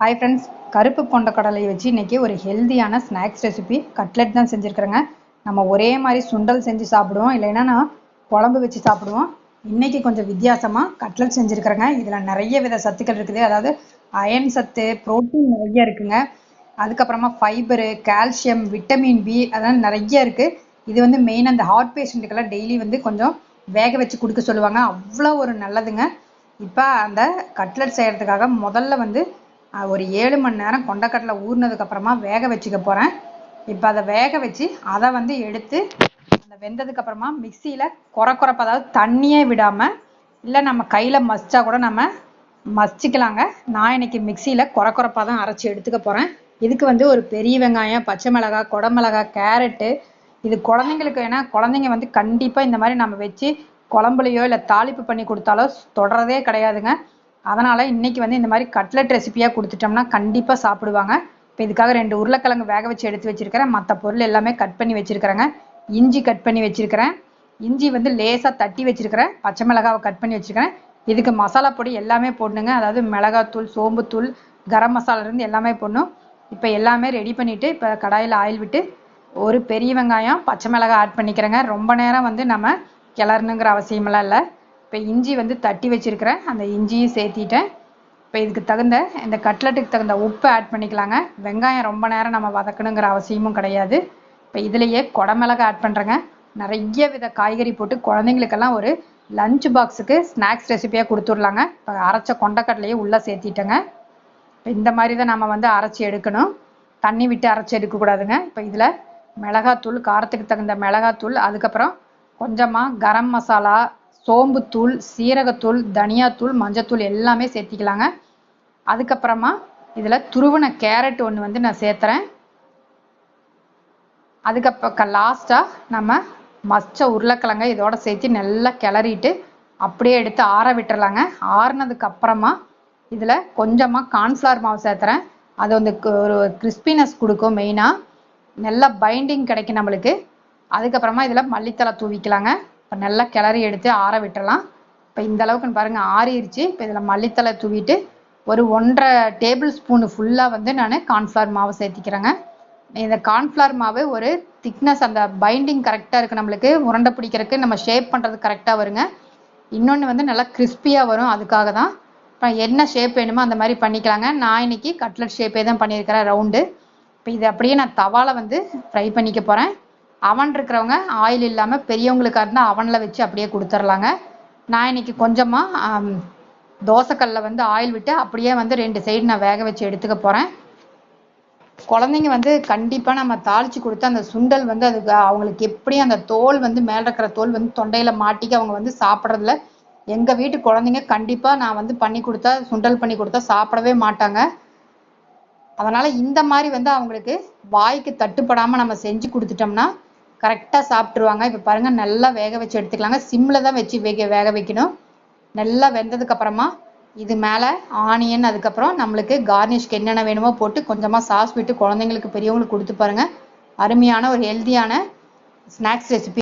Hi friends கருப்பு கொண்டக்கடலையை வச்சு இன்றைக்கி ஒரு ஹெல்த்தியான ஸ்நாக்ஸ் ரெசிபி கட்லெட் தான் செஞ்சுருக்குறேங்க. நம்ம ஒரே மாதிரி சுண்டல் செஞ்சு சாப்பிடுவோம் இல்லைன்னா நான் குழம்பு வச்சு சாப்பிடுவோம். இன்றைக்கி கொஞ்சம் வித்தியாசமாக கட்லெட் செஞ்சுருக்குறேங்க. இதில் நிறைய வித சத்துக்கள் இருக்குது. அதாவது அயன் சத்து ப்ரோட்டீன் நிறைய இருக்குங்க. அதுக்கப்புறமா ஃபைபரு கால்சியம் விட்டமின் பி அதெல்லாம் நிறைய இருக்குது இது வந்து மெயின் அந்த ஹார்ட் பேஷண்ட்டுக்கெல்லாம் டெய்லி வந்து கொஞ்சம் வேக வச்சு கொடுக்க சொல்லுவாங்க. அவ்வளோ ஒரு நல்லதுங்க. இப்போ அந்த கட்லெட் செய்கிறதுக்காக முதல்ல வந்து ஒரு ஏழு மணி நேரம் கொண்டக்கடலை ஊறினதுக்கப்புறமா வேக வச்சுக்க போகிறேன் இப்போ அதை வேக வச்சு அதை வந்து எடுத்து அந்த வெந்ததுக்கப்புறமா மிக்சியில் குறை குறைப்ப அதாவது தண்ணியே விடாமல் இல்லை நம்ம கையில் மசிச்சா கூட நம்ம மசிச்சுக்கலாங்க. நான் இன்னைக்கு மிக்சியில் குறை குறைப்பாக தான் அரைச்சி எடுத்துக்க போகிறேன் இதுக்கு வந்து ஒரு பெரிய வெங்காயம் பச்சை மிளகாய் குடமிளகாய் கேரட்டு. இது குழந்தைங்களுக்கு ஏன்னா குழந்தைங்க வந்து கண்டிப்பாக இந்த மாதிரி நம்ம வச்சு குழம்புலையோ இல்லை தாளிப்பு பண்ணி கொடுத்தாலோ தொடரதே கிடையாதுங்க. அதனால் இன்றைக்கி வந்து இந்த மாதிரி கட்லெட் ரெசிபியாக கொடுத்துட்டோம்னா கண்டிப்பாக சாப்பிடுவாங்க. இப்போ இதுக்காக ரெண்டு உருளைக்கிழங்கு வேக வச்சு எடுத்து வச்சிருக்கிறேன். மற்ற பொருள் எல்லாமே கட் பண்ணி வச்சிருக்கிறேங்க. இஞ்சி கட் பண்ணி வச்சுருக்கிறேன். இஞ்சி வந்து லேசாக தட்டி வச்சுருக்கிறேன். பச்சை மிளகாவை கட் பண்ணி வச்சிருக்கிறேன். இதுக்கு மசாலா பொடி எல்லாமே போடணுங்க. அதாவது மிளகாத்தூள் சோம்புத்தூள் கரம் மசாலாலேருந்து எல்லாமே போடணும். இப்போ எல்லாமே ரெடி பண்ணிவிட்டு இப்போ கடாயில் ஆயில் விட்டு ஒரு பெரிய வெங்காயம் பச்சை மிளகாய் ஆட் பண்ணிக்கிறேங்க. ரொம்ப நேரம் வந்து நம்ம கிளறணுங்கிற அவசியமெல்லாம் இல்லை. இப்போ இஞ்சி வந்து தட்டி வச்சிருக்கிறேன். அந்த இஞ்சியும் சேர்த்திட்டேன். இப்போ இதுக்கு தகுந்த இந்த கட்லெட்டுக்கு தகுந்த உப்பு ஆட் பண்ணிக்கலாங்க. வெங்காயம் ரொம்ப நேரம் நம்ம வதக்கணுங்கிற அவசியமும் கிடையாது. இப்போ இதுலேயே குடமிளகு ஆட் பண்ணுறேங்க நிறைய வித காய்கறி போட்டு குழந்தைங்களுக்கெல்லாம் ஒரு லஞ்ச் பாக்ஸுக்கு ஸ்நாக்ஸ் ரெசிபியாக கொடுத்துடலாங்க. இப்போ அரைச்ச கொண்டக்கடலையே உள்ளே சேர்த்திட்டேங்க. இப்போ இந்த மாதிரி தான் நம்ம வந்து அரைச்சி எடுக்கணும். தண்ணி விட்டு அரைச்சி எடுக்கக்கூடாதுங்க. இப்போ இதில் மிளகாத்தூள் காரத்துக்கு தகுந்த மிளகாத்தூள் அதுக்கப்புறம் கொஞ்சமாக கரம் மசாலா சோம்புத்தூள் சீரகத்தூள் தனியாத்தூள் மஞ்சத்தூள் எல்லாமே சேர்த்திக்கலாங்க. அதுக்கப்புறமா இதில் துருவின கேரட் ஒன்று வந்து நான் சேர்த்துறேன். அதுக்கப்புறம் லாஸ்ட்டாக நம்ம மச்ச உருளைக்கிழங்க இதோட சேர்த்து நல்லா கிளறிட்டு அப்படியே எடுத்து ஆற விட்டுறலாங்க. ஆறுனதுக்கு அப்புறமா இதில் கொஞ்சமாக கார்ன்ஃப்ளவர் மாவு சேர்த்துறேன். அது வந்து ஒரு கிறிஸ்பினஸ் கொடுக்கும் மெயினாக நல்லா பைண்டிங் கிடைக்கும் நம்மளுக்கு. அதுக்கப்புறமா இதில் மல்லித்தலை தூவிக்கலாங்க. இப்போ நல்லா கிளறி எடுத்து ஆற விட்டுறலாம். இப்போ இந்த அளவுக்கு பாருங்க ஆறிடுச்சு இப்போ இதில் மல்லித்தலை தூவிட்டு ஒரு ஒன்றரை டேபிள் ஸ்பூனு ஃபுல்லாக வந்து நான் கார்ன்ஃப்ளவர் மாவு சேர்த்திக்கிறேங்க. இந்த கார்ன்ஃப்ளவர் மாவு ஒரு திக்னஸ் அந்த பைண்டிங் கரெக்டாக இருக்குது நம்மளுக்கு. உருண்டை பிடிக்கிறதுக்கு நம்ம ஷேப் பண்ணுறது கரெக்டாக வருங்க. இன்னொன்று வந்து நல்லா கிறிஸ்பியாக வரும் அதுக்காக தான். இப்போ என்ன ஷேப் வேணுமோ அந்த மாதிரி பண்ணிக்கலாங்க. நான் இன்னைக்கு கட்லட் ஷேப்பே தான் பண்ணியிருக்கிறேன் ரவுண்டு இப்போ இது அப்படியே நான் தவால வந்து ஃப்ரை பண்ணிக்க போகிறேன் அவன் இருக்கிறவங்க ஆயில் இல்லாமல் பெரியவங்களுக்காக இருந்தால் அவனில் வச்சு அப்படியே கொடுத்துர்லாங்க. நான் இன்னைக்கு கொஞ்சமாக தோசைக்கல்ல வந்து ஆயில் விட்டு அப்படியே வந்து ரெண்டு சைடு நான் வேக வச்சு எடுத்துக்க போகிறேன் குழந்தைங்க வந்து கண்டிப்பாக நம்ம தாளிச்சு கொடுத்து அந்த சுண்டல் வந்து அதுக்கு அவங்களுக்கு எப்படி அந்த தோல் வந்து மேலே இருக்கிற தோல் வந்து தொண்டையில் மாட்டிக்க அவங்க வந்து சாப்பிட்றதுல எங்கள் வீட்டு குழந்தைங்க கண்டிப்பாக நான் வந்து பண்ணி கொடுத்தா சுண்டல் பண்ணி கொடுத்தா சாப்பிடவே மாட்டாங்க. அதனால் இந்த மாதிரி வந்து அவங்களுக்கு வாய்க்கு தட்டுப்படாமல் நம்ம செஞ்சு கொடுத்துட்டோம்னா கரெக்டாக சாப்பிட்ருவாங்க இப்போ பாருங்கள் நல்லா வேக வச்சு எடுத்துக்கலாங்க. சிம்மில் தான் வச்சு வேக வேக வைக்கணும். நல்லா வெந்ததுக்கப்புறமா இது மேலே ஆனியன் அதுக்கப்புறம் நம்மளுக்கு கார்னிஷ்க்கு என்னென்ன வேணுமோ போட்டு கொஞ்சமாக சாஸ் விட்டு குழந்தைங்களுக்கு பெரியவங்களுக்கு கொடுத்து பாருங்கள் அருமையான ஒரு ஹெல்த்தியான ஸ்நாக்ஸ் ரெசிபி